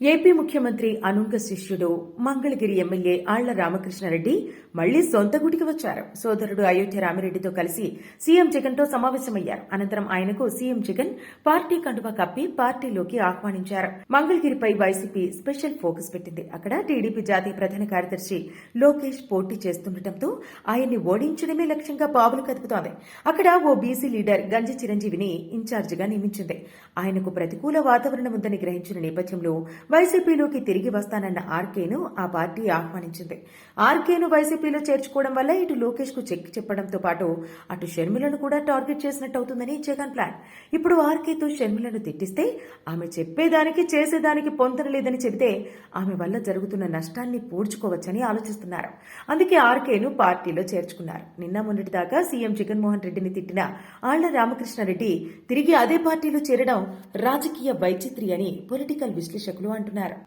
AP ముఖ్యమంత్రి అనుంగ శిష్యుడు Mangalagiri MLA ఆళ్ళ రామకృష్ణారెడ్డి మళ్ళీ సొంత గుడికి వచ్చారు. సోదరుడు అయోధ్య రామిరెడ్డితో కలిసి సీఎం జగన్తో సమావేశమయ్యారు. అనంతరం ఆయనకు సీఎం జగన్ పార్టీ కండువా కప్పి పార్టీలోకి ఆహ్వానించారు. మంగళగిరిపై వైసీపీ స్పెషల్ ఫోకస్ పెట్టింది. అక్కడ టీడీపీ జాతీయ ప్రధాన కార్యదర్శి లోకేష్ పోటీ చేస్తుండటంతో ఆయన్ని ఓడించడమే లక్ష్యంగా పావులు కదుపుతోంది. అక్కడ ఓ బీసీ లీడర్ గంజి చిరంజీవిని ఇన్ఛార్జిగా నియమించింది. ఆయనకు ప్రతికూల వాతావరణం ఉందని గ్రహించిన నేపథ్యంలో వైసీపీలోకి తిరిగి వస్తానన్న ఆర్కేను ఆ పార్టీ ఆహ్వానించింది. ఆర్కేను వైసీపీలో చేర్చుకోవడం వల్ల ఇటు లోకేష్కు చెక్ చెప్పడంతో పాటు అటు షర్మిలను కూడా టార్గెట్ చేసినట్టు అవుతుందని జగన్ ప్లాన్. ఇప్పుడు ఆర్కేతో షర్మిలను తిట్టిస్తే ఆమె చెప్పేదానికి చేసేదానికి పొంతన లేదని చెబితే ఆమె వల్ల జరుగుతున్న నష్టాన్ని పూడ్చుకోవచ్చని ఆలోచిస్తున్నారు. అందుకే ఆర్కేను పార్టీలో చేర్చుకున్నారు. నిన్న మొన్నటి దాకా సీఎం జగన్మోహన్ రెడ్డిని తిట్టిన ఆళ్ళ రామకృష్ణారెడ్డి తిరిగి అదే పార్టీలో చేరడం రాజకీయ వైచిత్రి అని పొలిటికల్ విశ్లేషకులు అంటున్నారు